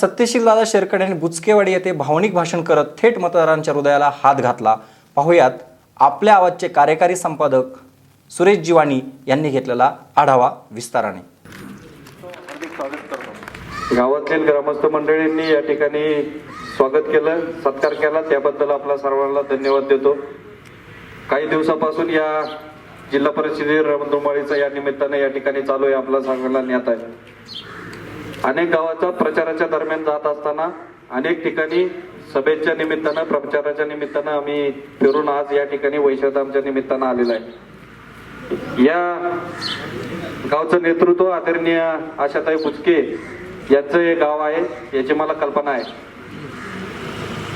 सत्यशील दादा यांनी बुचकेवाडी येथे भावनिक भाषण करत थेट मतदारांच्या हृदयाला हात घातला. पाहुयात आपल्या आवाजचे कार्यकारी संपादक सुरेश जिवाणी यांनी घेतलेला आढावा विस्ताराने. गावातील ग्रामस्थ मंडळींनी या ठिकाणी स्वागत केलं सत्कार केला. त्याबद्दल आपला सर्वांना धन्यवाद देतो. काही दिवसापासून या जिल्हा परिषदे रमधुमाळीचा या निमित्ताने या ठिकाणी चालू आहे आपला सांगायला ज्ञात आहे. अनेक गावाचा प्रचाराच्या दरम्यान जात असताना अनेक ठिकाणी सभेच्या निमित्तानं प्रचाराच्या निमित्तानं आम्ही फिरून आज या ठिकाणी वैशाधामच्या निमित्तानं आलेलो आहे. या गावचं नेतृत्व आदरणीय आशाताई बुचके यांचं हे गाव आहे याची मला कल्पना आहे.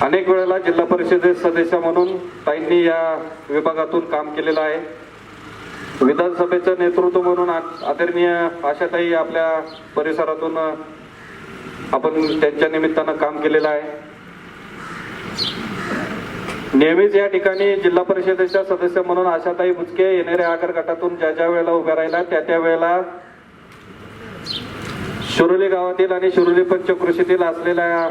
अनेक वेळेला जिल्हा परिषदेत सदस्य म्हणून ताईंनी या विभागातून काम केलेलं आहे. विधानसभेचं नेतृत्व म्हणून आ- आदरणीय आशाताई आपल्या परिसरातून आपण त्यांच्या निमित्तानं काम केलेलं आहे. नेहमीच या ठिकाणी जिल्हा परिषदेच्या सदस्य म्हणून आशाताई बुचके येणाऱ्या आगर गटातून ज्या ज्या वेळेला उभ्या राहिल्या त्या त्या वेळेला शिरोली गावातील आणि शिरोली पंचकृषीतील असलेल्या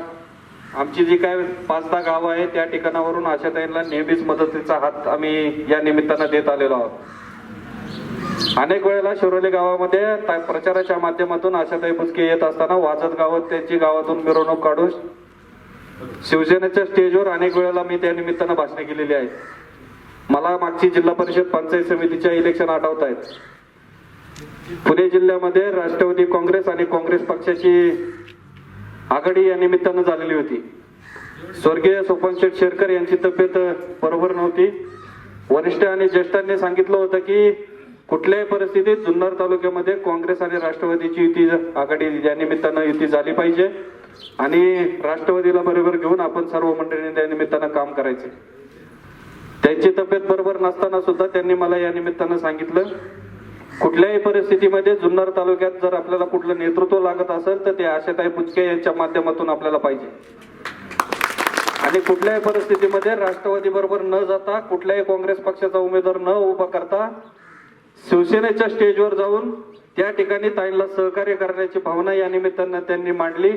आमची जी काय पाच दहा गावं आहे त्या ठिकाणावरून आशाताईंना नेहमीच मदतीचा हात आम्ही या निमित्तानं देत आलेलो आहोत. अनेक वेळेला शिरोली गावामध्ये प्रचाराच्या माध्यमातून आशाताई बुचके येत असताना वाजत गावात त्यांची गावातून मिरवणूक काढून शिवसेनेच्या स्टेजवर अनेक वेळेला मी त्या निमित्तानं भाषणे केलेली आहेत मला मागची जिल्हा परिषद पंचायत समितीच्या इलेक्शन आठवत आहेत पुणे जिल्ह्यामध्ये राष्ट्रवादी काँग्रेस आणि काँग्रेस पक्षाची आघाडी या निमित्तानं झालेली होती. स्वर्गीय सोपन शेठ शेरकर यांची तब्येत बरोबर नव्हती. वरिष्ठ आणि ज्येष्ठांनी सांगितलं होतं की कुठल्याही परिस्थितीत जुन्नर तालुक्यामध्ये काँग्रेस आणि राष्ट्रवादीची युती आघाडी या निमित्तानं युती झाली पाहिजे. आणि राष्ट्रवादीला बरोबर घेऊन आपण सर्व मंडळींनी त्या निमित्तानं काम करायचे. त्यांची तब्येत बरोबर नसताना सुद्धा त्यांनी मला या निमित्तानं सांगितलं. कुठल्याही परिस्थितीमध्ये जुन्नर तालुक्यात जर आपल्याला कुठलं नेतृत्व लागत असेल तर ते आशाताई पुचके यांच्या माध्यमातून आपल्याला पाहिजे. आणि कुठल्याही परिस्थितीमध्ये राष्ट्रवादी बरोबर न जाता कुठल्याही काँग्रेस पक्षाचा उमेदवार न उभा करता शिवसेनेच्या स्टेजवर जाऊन त्या ठिकाणी ताईंना सहकार्य करण्याची भावना या निमित्तानं त्यांनी मांडली.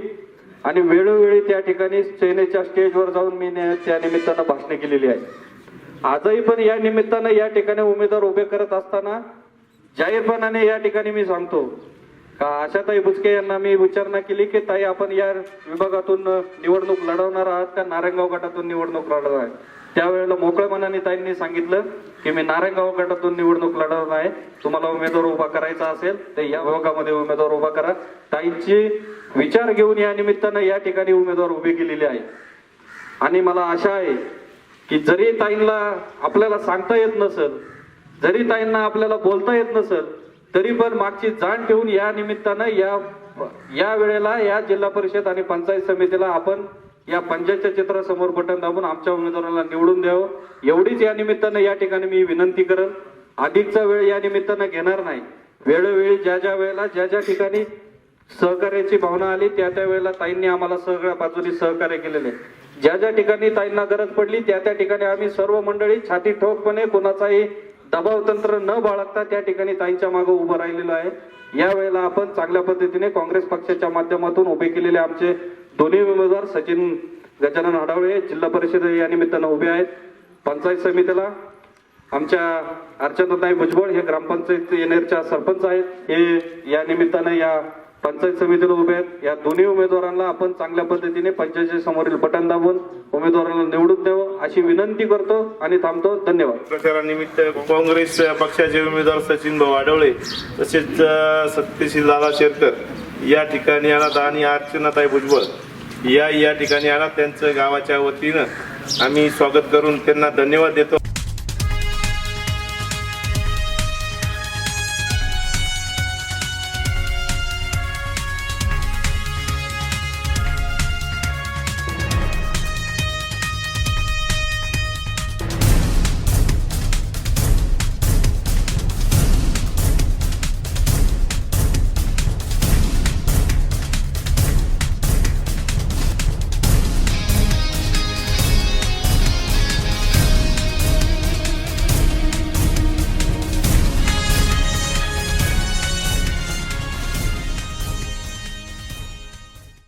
आणि वेळोवेळी त्या ठिकाणी सेनेच्या स्टेजवर जाऊन मी त्या निमित्तानं भाषणे केलेली आहे. आजही पण या निमित्तानं या ठिकाणी उमेदवार उभे करत असताना जाहीरपणाने या ठिकाणी मी सांगतो आशाताई बुचके यांना मी विचारणा केली की ताई आपण या विभागातून निवडणूक लढवणार आहात का? नारायणगाव गटातून निवडणूक लढवणार आहे. त्यावेळेला मोकळ्या मनाने ताईंनी सांगितलं की मी नारायणगाव गटातून निवडणूक लढवणार आहे. तुम्हाला उमेदवार उभा करायचा असेल तर या विभागामध्ये उमेदवार उभा करा. ताईंची विचार घेऊन या निमित्तानं या ठिकाणी उमेदवार उभे केलेले आहे आणि मला आशा आहे की जरी ताईंना आपल्याला सांगता येत नसेल जरी ताईंना आपल्याला बोलता येत नसेल तरी पण मागची जाण ठेवून या निमित्तानं या या वेळेला या जिल्हा परिषद आणि पंचायत समितीला आपण या पंचायतच्या चित्रासमोर बटन दाबून आमच्या उमेदवाराला निवडून द्यावं एवढीच या निमित्तानं या ठिकाणी मी विनंती करेन अधिकचा वेळ या निमित्तानं घेणार नाही वेळोवेळी ज्या ज्या वेळेला ज्या ज्या ठिकाणी सहकार्याची भावना आली त्या त्या वेळेला ताईंनी आम्हाला सगळ्या बाजूनी सहकार्य केलेले आहे. ज्या ज्या ठिकाणी ताईंना गरज पडली त्या त्या ठिकाणी आम्ही सर्व मंडळी छाती ठोकपणे कोणाचाही दबाव तंत्र न बाळगता त्या ठिकाणी ताईंच्या मागे उभं राहिलेलं आहे. या वेळेला आपण चांगल्या पद्धतीने काँग्रेस पक्षाच्या माध्यमातून उभे केलेले आमचे दोन्ही उमेदवार सचिन गजानन हडावळे जिल्हा परिषद या निमित्तानं उभे आहेत. पंचायत समितीला आमच्या अर्चनाताई भुजबळ हे ग्रामपंचायत येणेरच्या सरपंच आहेत. हे या निमित्तानं या पंचायत समितीला उभे आहेत. या दोन्ही उमेदवारांना आपण चांगल्या पद्धतीने पंचायती समोरील बटन दाबून उमेदवारांना निवडून द्यावं अशी विनंती करतो आणि थांबतो. धन्यवाद. प्रचारानिमित्त काँग्रेस पक्षाचे उमेदवार सचिन भाऊ आढवळे तसेच सत्यशील दादा शेरकर. या ठिकाणी आलात आणि अर्चनाताई भुजबळ. या या ठिकाणी आलात त्यांचं गावाच्या वतीनं. आम्ही स्वागत करून त्यांना धन्यवाद देतो.